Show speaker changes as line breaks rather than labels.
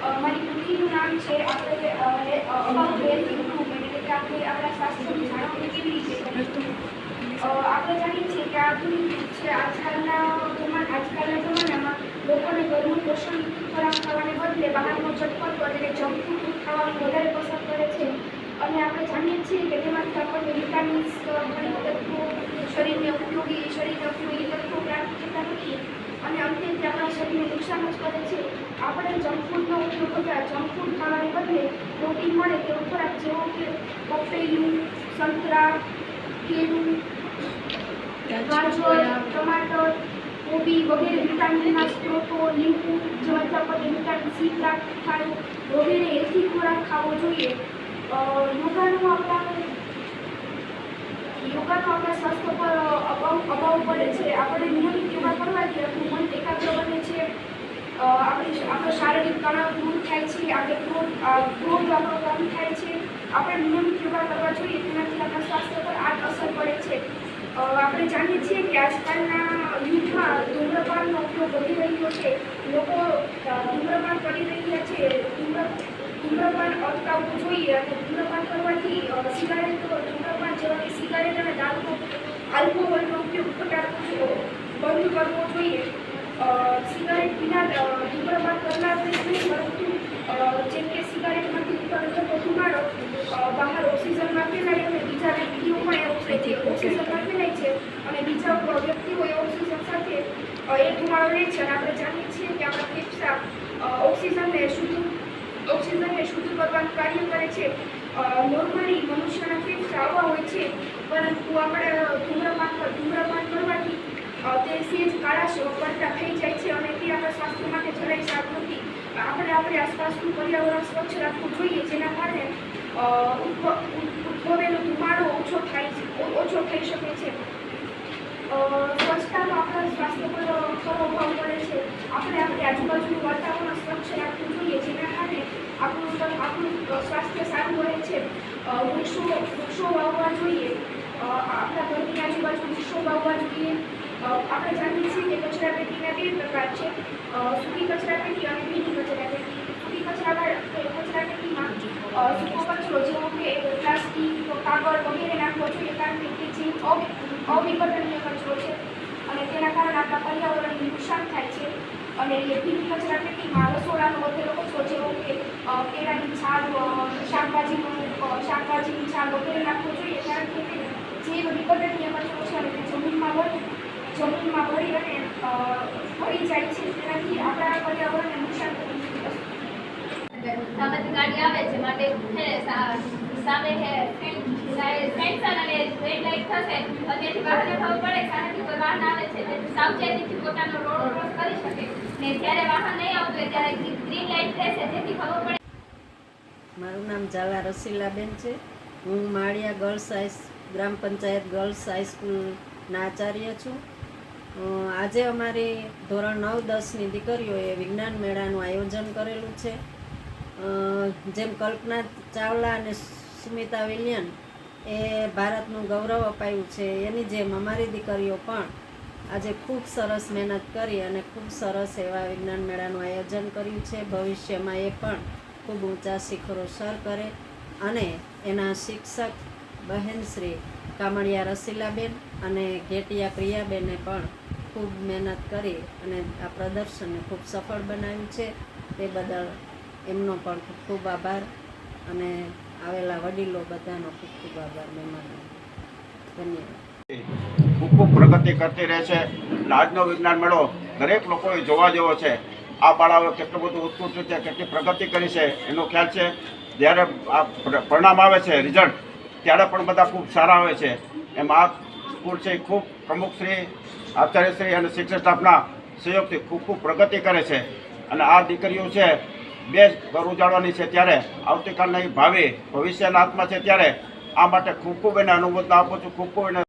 અ, મારી કૃતિનું નામ છે આપણે અબાઉટ હેલ્થ ઇમ્પ્રુવમેન્ટ એટલે કે આપણે આપણા સ્વાસ્થ્યની જાળવણી કેવી રીતે કરવી અ, આપણે જાણીએ છીએ કે આધુનિક યુગ છે આજકાલના જમાના આજકાલના જમાનામાં લોકોને ઘરનું પોષણયુક્ત ખોરાક ખાવાને બદલે બહારનો ચટપટો એટલે કે જંક ફૂડ ખાવાનું વધારે પસંદ કરે છે અને આપણે જાણીએ છીએ કે તેમાંથી આપણને વિટામિન્સ ઘણી તત્વો શરીરને ઉપયોગી શરીરને ઉપયોગી તત્વો પ્રાપ્ત થતા નથી અને અંતે તે આપણા શરીરને નુકસાન જ કરે છે આપણે જંક ફૂડનો ઉપયોગ કરતા જંક ફૂડ ખાવાને બદલે પ્રોટીન મળે તેવો ખોરાક જેવો કે પપૈયું સંતરા કેળું ગાજર ટમાટર કોબી વગેરે વિટામિનના સ્ત્રોતો લીંબુ જેમાંથી આપણને વિટામિન સી પ્રાપ્ત થાય વગેરે હેલ્થી ખોરાક ખાવો જોઈએ. યોગાનું આપણા યોગાનો આપણા સ્વાસ્થ્ય પર અભાવ અભાવ પડે છે. આપણે નિયમિત યોગા કરવાથી આપણું મન એકાગ્ર બને છે. આપણી આપણો શારીરિક તણાવ દૂર થાય છે, આપણે ક્રોધ આપણો કમ થાય છે, આપણે નિયમિત યોગા કરવા જોઈએ તેનાથી આપણા સ્વાસ્થ્ય પર આ અસર પડે છે. આપણે જાણીએ છીએ કે આજકાલના યુથમાં ધૂમ્રપાનનો ઉપયોગ વધી રહ્યો છે. લોકો ધૂમ્રપાન કરી રહ્યા છે. ધૂમ્ર, ધૂમ્રપાન અટકાવવું જોઈએ અને ધૂમ્રપાન કરવાથી સિગારેટ, ધૂમ્રપાન જેવા સિગારેટ અને દારૂ આલ્કોહોલનો ઉપયોગ ઘટાડવો બંધ કરવો જોઈએ. સિગારેટ વિના અ, ધૂમ્રપાન કરનાર નહીં પરંતુ જેમ કે સિગારેટમાંથી થતો ધુમાડો બહાર ઓક્સિજનમાં ફેલાય અને બીજા વ્યક્તિઓ પણ ઓક્સિજનમાં ફેલાય છે અને બીજા વ્યક્તિઓ એ ઓક્સિજન સાથે એ ધુમાડો લે છે અને આપણે જાણીએ છીએ કે આપણા ફેફસા ઓક્સિજનને શુદ્ધ ઓક્સિજનને શુદ્ધ કરવાનું કાર્ય કરે છે. નોર્મલી મનુષ્યના ફેફસા આવા હોય છે પરંતુ આપણે ધૂમ્રપાન પર તે સેજ કાળાશ પડતા થઈ જાય છે અને તે આપણા સ્વાસ્થ્ય માટે જરાય સારું નથી. આપણે આપણે આસપાસનું પર્યાવરણ સ્વચ્છ રાખવું જોઈએ, જેના કારણે ઉદ્ભવેલો ધુમાડો ઓછો થાય છે ઓછો થઈ શકે છે. સ્વચ્છતાનો આપણા સ્વાસ્થ્ય પર ખરો પ્રભાવ પડે છે. આપણે આપણી આજુબાજુનું વાતાવરણ સ્વચ્છ રાખવું જોઈએ, જેના કારણે આપણું આપણું સ્વાસ્થ્ય સારું રહે છે. વૃક્ષો વૃક્ષો વાવવા જોઈએ. આપણા ઘરની આજુબાજુ વૃક્ષો વાવવા જોઈએ. આપણે જાણીએ છીએ કે કચરાપેટીના બે પ્રકાર છે. સૂકી કચરા પેટી અને ભીની કચરાપેટી સૂકી કચરા કચરાપેટીમાં સૂકો કચરો જેવો કે પ્લાસ્ટિક કાગળ વગેરે નાખવો જોઈએ કારણ કે જે અવિ- અવિઘટનીય કચરો છે. અને તેના કારણે આપણા પર્યાવરણને નુકસાન થાય છે. અને ભીની કચરાપેટીમાં રસોડાનો વધેલો કચરો જેવો કે કેળાની છાલ શાકભાજીનું શાકભાજીની છાલ વગેરે નાખવો જોઈએ કારણ કે તે જે વિઘટનીય કચરો છે અને તે જમીનમાં ભળી જમીનમાં ભરી અને ભરી જાય છે. તેનાથી આપણા પર્યાવરણને નુકસાન
સામેથી ગાડી આવે છે માટે છે સામે હે સેન્સર અને રેડ લાઇટ થશે. અત્યારથી વાહનને ખબર પડે કે કોઈ વાહન આવે છે તેથી સાવચેતીથી પોતાનો રોડ ક્રોસ કરી શકે. ને જ્યારે વાહન નહીં આવતું હોય ત્યારે ગ્રીન લાઇટ રહેશે જેથી ખબર પડે.
મારું નામ ઝાલા રસીલાબેન છે. હું માળિયા ગર્લ્સ હાઈ ગ્રામ પંચાયત ગર્લ્સ હાઈસ્કૂલના આચાર્ય છું. આજે અમારી ધોરણ નવ દસની દીકરીઓએ વિજ્ઞાન મેળાનું આયોજન કરેલું છે. જેમ કલ્પના ચાવલા અને સુમિતા વિલિયન એ ભારતનું ગૌરવ અપાયું છે, એની જેમ અમારી દીકરીઓ પણ આજે ખૂબ સરસ મહેનત કરી અને ખૂબ સરસ એવા વિજ્ઞાન મેળાનું આયોજન કર્યું છે. ભવિષ્યમાં એ પણ ખૂબ ઊંચા શિખરો સર કરે અને એના શિક્ષક બહેનશ્રી કામળિયા રસીલાબેન અને ઘેટિયા પ્રિયાબેને પણ ખૂબ મહેનત કરી અને આ પ્રદર્શનને ખૂબ સફળ બનાવ્યું છે. તે બદલ એમનો પણ ખૂબ ખૂબ આભાર અને આવેલા વડીલો બધાનો ખૂબ ખૂબ આભાર મહેમાનો ધન્યવાદ.
ખૂબ ખૂબ પ્રગતિ કરતી રહે છે. લાજનો વિજ્ઞાન મેળો દરેક લોકોએ જોવા જેવો છે. આ બાળાઓએ કેટલું બધું ઉત્કૃષ્ટ છે, કેટલી પ્રગતિ કરી છે, એનો ખ્યાલ છે. જ્યારે આ પર- પરિણામ આવે છે રિઝલ્ટ ત્યારે પણ બધા ખૂબ સારા આવે છે. એમ આ સ્કૂલ છે ખૂબ પ્રમુખશ્રી આચાર્યશ્રી અને શિક્ષક સ્ટાફના સહયોગથી ખૂબ ખૂબ પ્રગતિ કરે છે. અને આ દીકરીઓ છે, બે ઘર ઉજાડવાની છે ત્યારે. આવતીકાલના ભાવિ ભવિષ્યના હાથમાં છે ત્યારે. આ માટે ખૂબ ખૂબ એને અનુમોદના આપું છું, ખૂબ ખૂબ એને